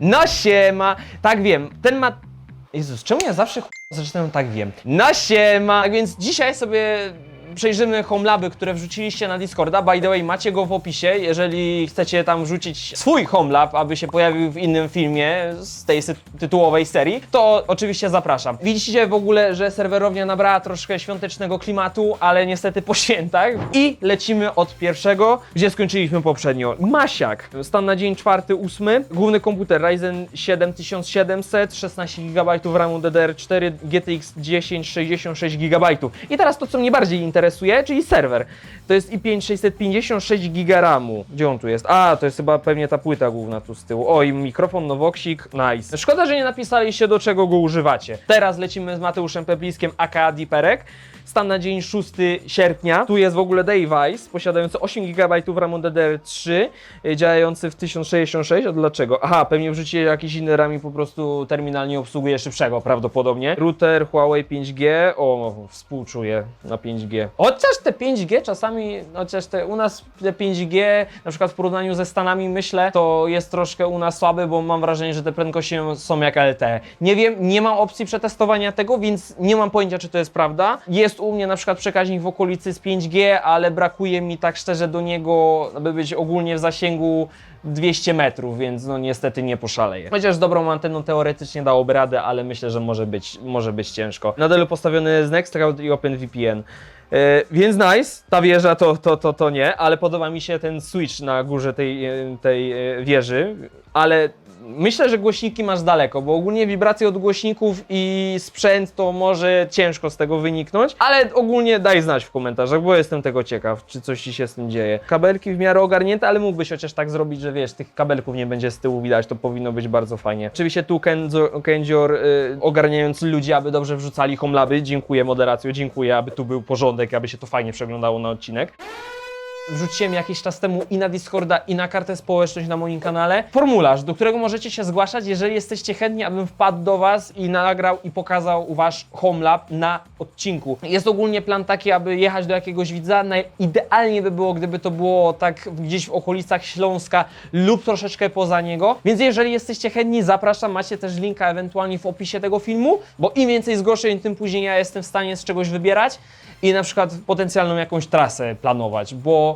No siema! Tak wiem, ten ma... Jezus, czemu ja zawsze ch... zaczynam tak wiem? No siema! Tak więc dzisiaj sobie przejrzymy Homelaby, które wrzuciliście na Discorda. By the way, macie go w opisie. Jeżeli chcecie tam wrzucić swój Homelab, aby się pojawił w innym filmie z tej tytułowej serii, to oczywiście zapraszam. Widzicie w ogóle, że serwerownia nabrała troszkę świątecznego klimatu, ale niestety po świętach. I lecimy od pierwszego, gdzie skończyliśmy poprzednio. Masiak. Stan na dzień czwarty, ósmy. Główny komputer Ryzen 7 1700, 16 GB RAMu DDR4, GTX 10, 66 GB. I teraz to, co mnie bardziej interesuje, czyli serwer. To jest i5 656 GB RAMu. Gdzie on tu jest? A, to jest chyba pewnie ta płyta główna tu z tyłu. O, i mikrofon, nowoksik, nice. Szkoda, że nie napisaliście do czego go używacie. Teraz lecimy z Mateuszem Pepliskiem, aka Diperek. Stan na dzień 6 sierpnia. Tu jest w ogóle Device, posiadający 8 GB RAMu DDR3, y, działający w 1066. A dlaczego? Aha, pewnie wrzucicie jakiś inny RAM i po prostu terminal nie obsługuje szybszego prawdopodobnie. Router Huawei 5G. O, współczuję na 5G. Chociaż te 5G czasami, chociaż te u nas te 5G, na przykład w porównaniu ze Stanami, myślę, to jest troszkę u nas słabe, bo mam wrażenie, że te prędkości są jak LTE. Nie wiem, nie mam opcji przetestowania tego, więc nie mam pojęcia, czy to jest prawda. Jest u mnie na przykład przekaźnik w okolicy z 5G, ale brakuje mi tak szczerze do niego, aby być ogólnie w zasięgu 200 metrów, więc no niestety nie poszaleję. Chociaż dobrą anteną teoretycznie dałoby radę, ale myślę, że może być, może być ciężko. Na delu postawiony jest Nextcloud i OpenVPN. E, więc nice, ta wieża to, to, to, to nie, ale podoba mi się ten switch na górze tej, e, tej e, wieży, ale myślę, że głośniki masz daleko, bo ogólnie wibracje od głośników i sprzęt to może ciężko z tego wyniknąć, ale ogólnie daj znać w komentarzach, bo jestem tego ciekaw, czy coś ci się z tym dzieje. Kabelki w miarę ogarnięte, ale mógłbyś chociaż tak zrobić, że wiesz, tych kabelków nie będzie z tyłu widać, to powinno być bardzo fajnie. Oczywiście tu Kenzo- Kędzior y, ogarniając ludzi, aby dobrze wrzucali homelaby, dziękuję moderacją, dziękuję, aby tu był porządek, aby się to fajnie przeglądało na odcinek. Wrzuciłem jakiś czas temu i na Discorda, i na kartę społeczność na moim kanale formularz, do którego możecie się zgłaszać, jeżeli jesteście chętni, abym wpadł do Was i nagrał i pokazał Wasz Homelab na odcinku. Jest ogólnie plan taki, aby jechać do jakiegoś widza. Idealnie by było, gdyby to było tak gdzieś w okolicach Śląska lub troszeczkę poza niego. Więc jeżeli jesteście chętni, zapraszam. Macie też linka ewentualnie w opisie tego filmu, bo im więcej zgłoszeń, tym później ja jestem w stanie z czegoś wybierać i na przykład potencjalną jakąś trasę planować, bo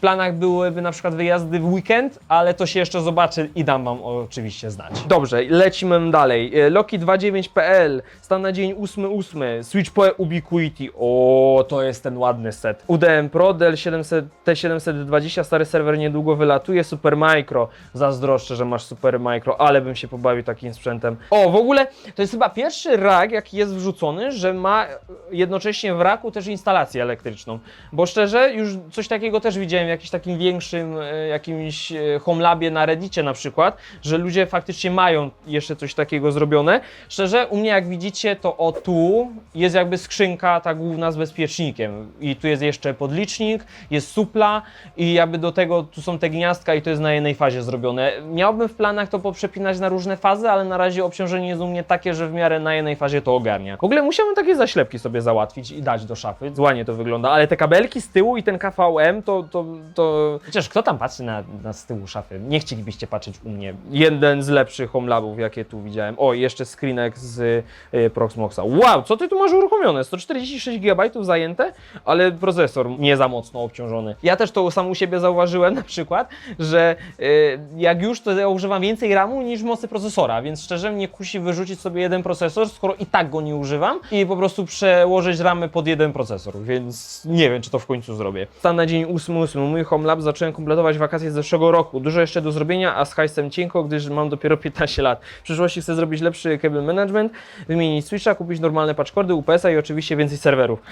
planach byłyby na przykład wyjazdy w weekend, ale to się jeszcze zobaczy i dam wam oczywiście znać. Dobrze, lecimy dalej. E, Loki29.pl, stan na dzień 8.8, Switch PoE Ubiquiti, o to jest ten ładny set. UDM Pro, Dell 700, T720, stary serwer niedługo wylatuje, Supermicro, zazdroszczę, że masz Supermicro, ale bym się pobawił takim sprzętem. O, w ogóle to jest chyba pierwszy rak, jaki jest wrzucony, że ma jednocześnie w raku też instalację elektryczną. Bo szczerze, już coś takiego też widziałem jakimś takim większym, e, jakimś e, homelabie na Reddicie na przykład, że ludzie faktycznie mają jeszcze coś takiego zrobione. Szczerze, u mnie jak widzicie, to o tu jest jakby skrzynka ta główna z bezpiecznikiem i tu jest jeszcze podlicznik, jest supla i jakby do tego tu są te gniazdka i to jest na jednej fazie zrobione. Miałbym w planach to poprzepinać na różne fazy, ale na razie obciążenie jest u mnie takie, że w miarę na jednej fazie to ogarnia. W ogóle musiałbym takie zaślepki sobie załatwić i dać do szafy. Ładnie to wygląda, ale te kabelki z tyłu i ten KVM to, to, to... Chociaż kto tam patrzy na, na z tyłu szafy? Nie chcielibyście patrzeć u mnie. Jeden z lepszych homelabów, jakie tu widziałem. O, jeszcze screenek z y, Proxmoxa. Wow, co ty tu masz uruchomione? 146 GB zajęte, ale procesor nie za mocno obciążony. Ja też to sam u siebie zauważyłem na przykład, że y, jak już to ja używam więcej RAMu niż mocy procesora, więc szczerze mnie kusi wyrzucić sobie jeden procesor, skoro i tak go nie używam i po prostu przełożyć ramy pod jeden procesor, więc nie wiem, czy to w końcu zrobię. Stan na dzień 8.8. Mój HomeLab zacząłem kompletować wakacje z zeszłego roku. Dużo jeszcze do zrobienia, a z hajsem cienko, gdyż mam dopiero 15 lat. W przyszłości chcę zrobić lepszy cable management, wymienić switcha, kupić normalne patchcordy, UPS-a i oczywiście więcej serwerów.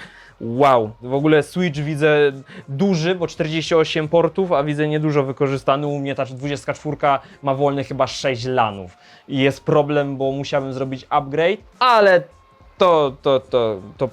Wow, w ogóle Switch widzę duży, bo 48 portów, a widzę niedużo wykorzystany. U mnie ta 24 ma wolne chyba 6 lanów. I jest problem, bo musiałbym zrobić upgrade, ale to, to, to, to.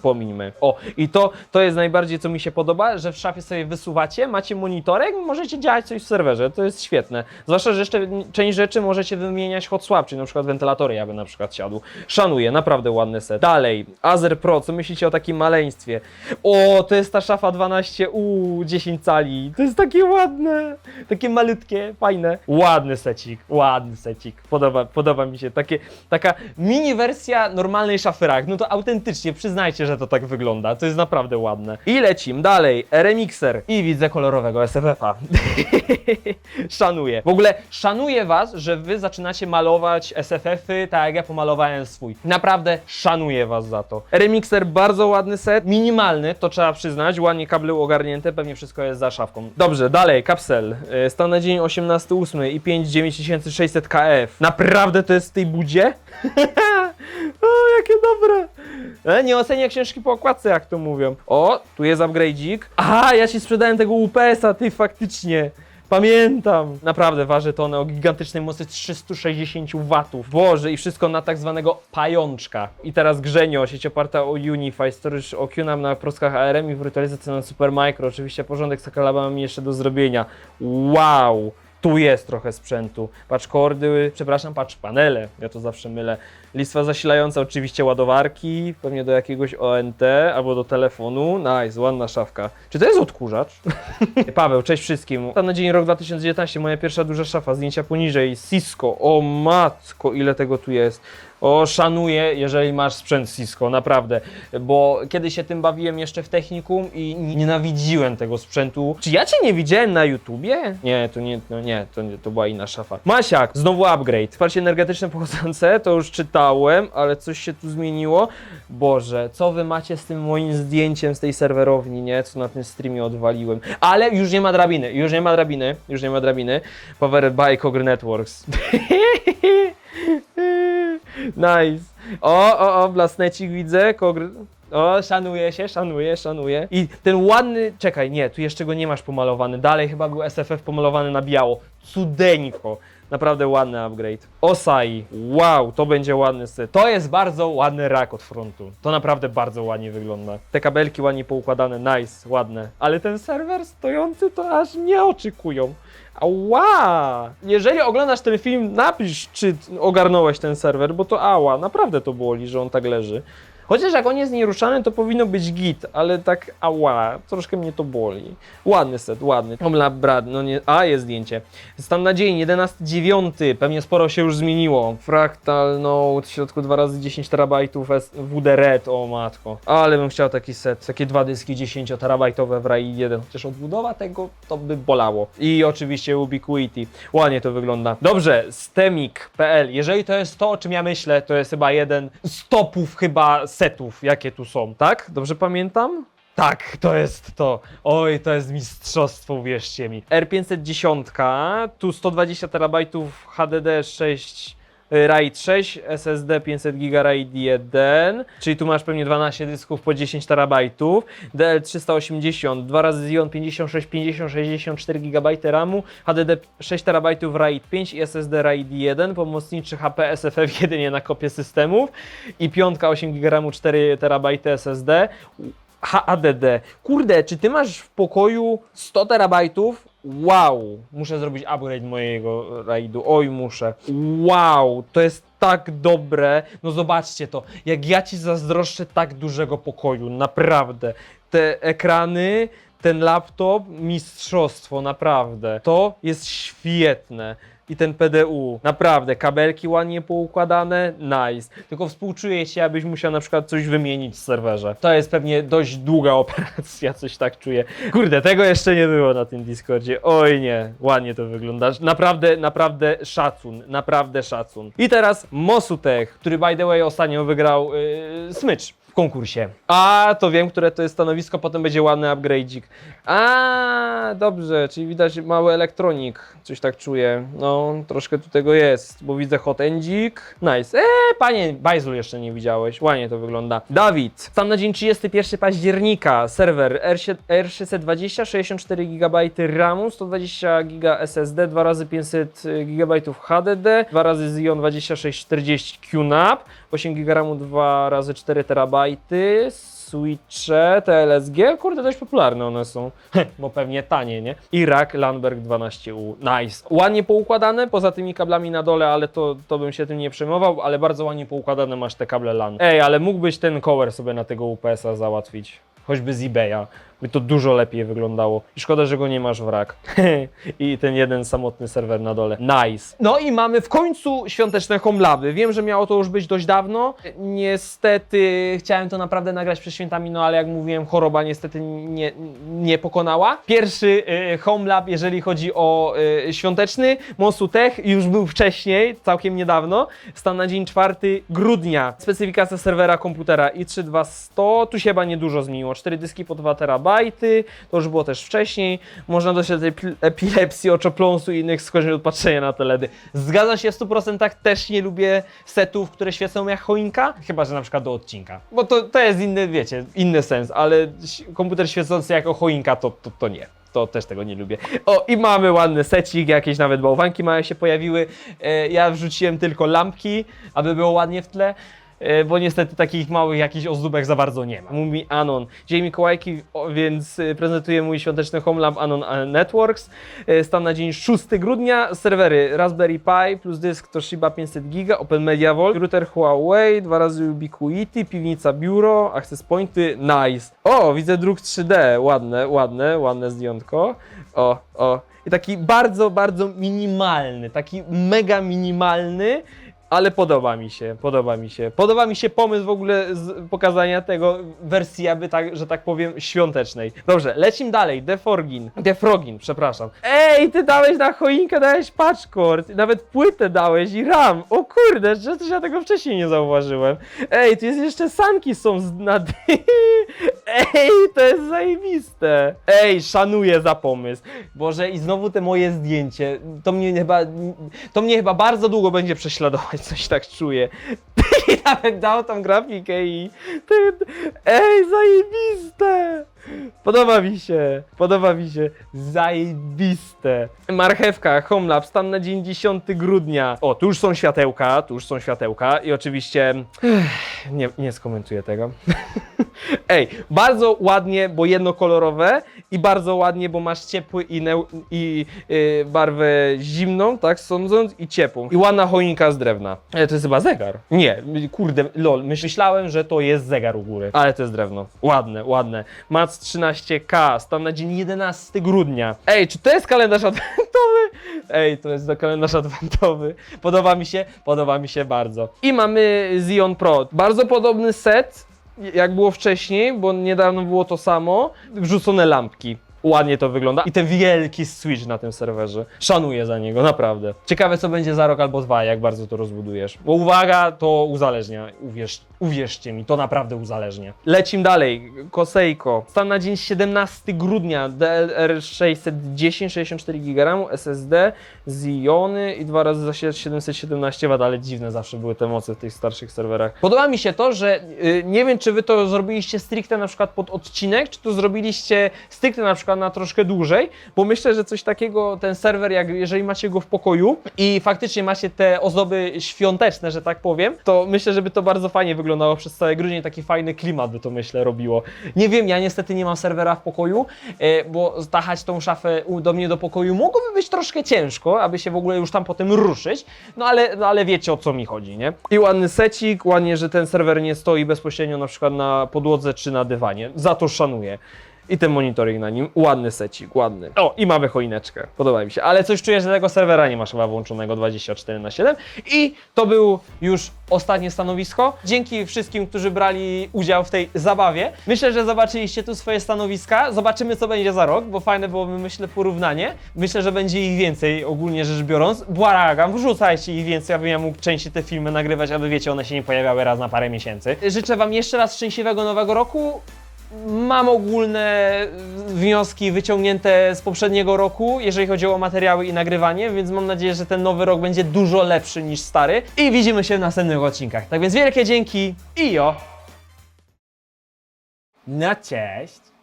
O, i to, to jest najbardziej, co mi się podoba, że w szafie sobie wysuwacie, macie monitorek, możecie działać coś w serwerze, to jest świetne. Zwłaszcza, że jeszcze część rzeczy możecie wymieniać hot swap, czyli na przykład wentylatory, ja bym na przykład siadł. Szanuję, naprawdę ładny set. Dalej, Azer Pro, co myślicie o takim maleństwie? O, to jest ta szafa 12U, 10 cali, to jest takie ładne, takie malutkie, fajne. Ładny secik, ładny secik, podoba, podoba mi się, takie, taka mini wersja normalnej szafy rak. no to autentycznie, przyznajcie, że to tak wygląda, to jest naprawdę ładne. I lecim dalej, remixer i widzę kolorowego SFF-a. szanuję. W ogóle szanuję was, że wy zaczynacie malować SFF-y tak jak ja pomalowałem swój. Naprawdę szanuję was za to. Remixer bardzo ładny set, minimalny, to trzeba przyznać, ładnie kable ogarnięte, pewnie wszystko jest za szafką. Dobrze, dalej, kapsel. E, Stan na dzień 18.8 i 5 9600 KF. Naprawdę to jest w tej budzie? jakie dobre. E, nie ocenię książki po okładce, jak to mówią. O, tu jest upgrade'ik. Aha, ja ci sprzedałem tego UPS-a, ty faktycznie. Pamiętam! Naprawdę waży to one o gigantycznej mocy 360 watów. Boże, i wszystko na tak zwanego pajączka. I teraz Grzenio, sieć oparta o Unify, storage o QNAP na proskach ARM i wirtualizacja na Supermicro. Oczywiście porządek z akalabami jeszcze do zrobienia. Wow! Tu jest trochę sprzętu. Patrz kordy, przepraszam, patrz panele, ja to zawsze mylę. Listwa zasilająca, oczywiście ładowarki, pewnie do jakiegoś ONT albo do telefonu. Nice, ładna szafka. Czy to jest odkurzacz? Paweł, cześć wszystkim. Tam na dzień rok 2019, moja pierwsza duża szafa, zdjęcia poniżej, Cisco, o matko, ile tego tu jest. O, szanuję, jeżeli masz sprzęt Cisco, naprawdę, bo kiedy się tym bawiłem jeszcze w technikum i nienawidziłem tego sprzętu. Czy ja cię nie widziałem na YouTubie? Nie, to nie, no nie, to, nie, to była inna szafa. Masiak, znowu upgrade. Wsparcie energetyczne pochodzące, to już czytałem, ale coś się tu zmieniło. Boże, co wy macie z tym moim zdjęciem z tej serwerowni, nie? Co na tym streamie odwaliłem. Ale już nie ma drabiny, już nie ma drabiny, już nie ma drabiny. Powered by Cogr Networks. Nice. O, o, o, blasnecik widzę, kogr... O, szanuje się, szanuje, szanuje. I ten ładny, czekaj, nie, tu jeszcze go nie masz pomalowany. Dalej chyba był SFF pomalowany na biało. Cudeńko. Naprawdę ładny upgrade. Osai, wow, to będzie ładny. To jest bardzo ładny rak od frontu. To naprawdę bardzo ładnie wygląda. Te kabelki ładnie poukładane, nice, ładne. Ale ten serwer stojący to aż nie oczekują. Ała! Jeżeli oglądasz ten film, napisz, czy ogarnąłeś ten serwer, bo to ała, naprawdę to boli, że on tak leży. Chociaż jak on jest nieruszany, to powinno być git, ale tak ała, troszkę mnie to boli. Ładny set, ładny. Omla Brad, no nie, a jest zdjęcie. Stan na dzień 11.9, pewnie sporo się już zmieniło. Fractal Note, w środku 2 razy 10 terabajtów WD Red, o matko. Ale bym chciał taki set, takie dwa dyski 10 terabajtowe w RAID 1, chociaż odbudowa tego to by bolało. I oczywiście Ubiquity, ładnie to wygląda. Dobrze, stemik.pl, jeżeli to jest to, o czym ja myślę, to jest chyba jeden z topów chyba setów, jakie tu są, tak? Dobrze pamiętam? Tak, to jest to. Oj, to jest mistrzostwo, uwierzcie mi. R510, tu 120 terabajtów HDD 6 y, RAID 6, SSD 500 GB RAID 1, czyli tu masz pewnie 12 dysków po 10 terabajtów, DL380, 2 razy Xeon 56, 50, 64 GB RAMu, HDD 6 terabajtów RAID 5 i SSD RAID 1, pomocniczy HP SFF jedynie na kopię systemów i piątka 8 GB RAMu, 4 terabajty SSD. HADD. Kurde, czy ty masz w pokoju 100 terabajtów? Wow, muszę zrobić upgrade mojego raidu. Oj, muszę. Wow, to jest tak dobre. No zobaczcie to. Jak ja ci zazdroszczę tak dużego pokoju, naprawdę. Te ekrany, ten laptop, mistrzostwo, naprawdę. To jest świetne. I ten PDU, naprawdę, kabelki ładnie poukładane, nice. Tylko współczuję ci, abyś musiał na przykład coś wymienić w serwerze. To jest pewnie dość długa operacja, coś tak czuję. Kurde, tego jeszcze nie było na tym Discordzie. Oj nie, ładnie to wygląda. Naprawdę, naprawdę szacun, naprawdę szacun. I teraz Mosutech, który by the way ostatnio wygrał yy, smycz. Konkursie. A, to wiem, które to jest stanowisko, potem będzie ładny upgrade'ik. A, dobrze, czyli widać mały elektronik, coś tak czuję. No, troszkę tu tego jest, bo widzę hot endzik. Nice. Eee, panie, Bajzul jeszcze nie widziałeś, ładnie to wygląda. Dawid, stan na dzień 31 października, serwer R7- R620, 64 GB RAMu, 120 GB SSD, 2 razy 500 GB HDD, 2 razy Xeon 2640 QNAP, 8 GB RAMu, 2 razy 4 TB, switche, TLSG, kurde, dość popularne one są, bo pewnie tanie, nie? Irak Landberg 12U, nice. Ładnie poukładane, poza tymi kablami na dole, ale to, to bym się tym nie przejmował, ale bardzo ładnie poukładane masz te kable LAN. Ej, ale mógłbyś ten cover sobie na tego UPS-a załatwić, choćby z eBaya, by to dużo lepiej wyglądało. I szkoda, że go nie masz w rak. I ten jeden samotny serwer na dole. Nice. No i mamy w końcu świąteczne homelaby. Wiem, że miało to już być dość dawno. Niestety chciałem to naprawdę nagrać przed świętami, no ale jak mówiłem, choroba niestety nie, nie pokonała. Pierwszy y, homelab, jeżeli chodzi o y, świąteczny, Mosu Tech już był wcześniej, całkiem niedawno. Stan na dzień 4 grudnia. Specyfikacja serwera komputera i32100. Tu się chyba niedużo zmieniło. 4 dyski po 2 terabajty. To już było też wcześniej. Można dojść do tej epi- epilepsji, oczopląsu i innych skojarzeń od patrzenia na te LEDy. Zgadza się w 100%, też nie lubię setów, które świecą jak choinka. Chyba, że na przykład do odcinka. Bo to, to jest inny, wiecie, inny sens, ale komputer świecący jako choinka to, to, to nie. To też tego nie lubię. O, i mamy ładny secik, jakieś nawet bałwanki małe się pojawiły. E, ja wrzuciłem tylko lampki, aby było ładnie w tle. E, Bo niestety takich małych jakichś ozdóbek za bardzo nie ma. Mówi Anon. Dzień Mikołajki, więc e, prezentuję mój świąteczny Homelamp Anon Networks. E, Stan na dzień 6 grudnia. Serwery Raspberry Pi plus dysk Toshiba 500 GB, Open Media Volt, router Huawei, dwa razy Ubiquiti, piwnica biuro, access pointy, nice. O, widzę druk 3D, ładne, ładne, ładne zdjątko. O, o. I taki bardzo, bardzo minimalny, taki mega minimalny, ale podoba mi się, podoba mi się. Podoba mi się pomysł w ogóle pokazania tego wersji, aby tak, że tak powiem, świątecznej. Dobrze, lecimy dalej. Deforgin. Defrogin, przepraszam. Ej, ty dałeś na choinkę, dałeś patchcord, nawet płytę dałeś i RAM. O kurde, że też ja tego wcześniej nie zauważyłem. Ej, tu jest jeszcze sanki są z na Ej, to jest zajebiste. Ej, szanuję za pomysł. Boże, i znowu te moje zdjęcie. To mnie chyba, to mnie chyba bardzo długo będzie prześladować, coś tak czuję. I nawet dał tą grafikę i... Ej, zajebiste! Podoba mi się, podoba mi się. Zajebiste. Marchewka, Homelab, stan na dzień 10 grudnia. O, tu już są światełka, tu już są światełka i oczywiście... Nie, nie skomentuję tego. Ej, bardzo ładnie, bo jednokolorowe i bardzo ładnie, bo masz ciepły i, i y, barwę zimną, tak sądząc, i ciepłą. I ładna choinka z drewna. E, to jest chyba zegar. Nie, kurde, lol, myślałem, że to jest zegar u góry, ale to jest drewno. Ładne, ładne. Mac 13K, stan na dzień 11 grudnia. Ej, czy to jest kalendarz adwentowy? Ej, to jest kalendarz adwentowy. Podoba mi się, podoba mi się bardzo. I mamy Xeon Pro. Bardzo podobny set, jak było wcześniej, bo niedawno było to samo, wrzucone lampki. Ładnie to wygląda. I ten wielki switch na tym serwerze. Szanuję za niego, naprawdę. Ciekawe, co będzie za rok albo dwa, jak bardzo to rozbudujesz. Bo uwaga, to uzależnia. Uwierz, uwierzcie mi, to naprawdę uzależnia. Lecim dalej. Koseiko. Stan na dzień 17 grudnia. DLR 610, 64 GB SSD, Ziony i dwa razy zasilacz 717 W, ale dziwne zawsze były te moce w tych starszych serwerach. Podoba mi się to, że y, nie wiem, czy wy to zrobiliście stricte na przykład pod odcinek, czy to zrobiliście stricte na przykład na troszkę dłużej, bo myślę, że coś takiego, ten serwer, jak jeżeli macie go w pokoju i faktycznie macie te ozdoby świąteczne, że tak powiem, to myślę, żeby to bardzo fajnie wyglądało przez cały grudzień, taki fajny klimat by to myślę robiło. Nie wiem, ja niestety nie mam serwera w pokoju, e, bo stachać tą szafę do mnie do pokoju mogłoby być troszkę ciężko, aby się w ogóle już tam potem ruszyć, no ale, no ale wiecie o co mi chodzi, nie? I ładny secik, ładnie, że ten serwer nie stoi bezpośrednio na przykład na podłodze czy na dywanie. Za to szanuję. I ten monitoring na nim, ładny secik, ładny. O, i mamy choineczkę, podoba mi się. Ale coś czuję, że tego serwera nie masz chyba włączonego 24 na 7 I to był już ostatnie stanowisko. Dzięki wszystkim, którzy brali udział w tej zabawie. Myślę, że zobaczyliście tu swoje stanowiska. Zobaczymy, co będzie za rok, bo fajne byłoby, myślę, porównanie. Myślę, że będzie ich więcej, ogólnie rzecz biorąc. Błagam, wrzucajcie ich więcej, abym ja mógł częściej te filmy nagrywać, aby wiecie, one się nie pojawiały raz na parę miesięcy. Życzę Wam jeszcze raz szczęśliwego nowego roku. Mam ogólne wnioski wyciągnięte z poprzedniego roku, jeżeli chodzi o materiały i nagrywanie, więc mam nadzieję, że ten nowy rok będzie dużo lepszy niż stary. I widzimy się w następnych odcinkach. Tak więc wielkie dzięki i jo! No cześć!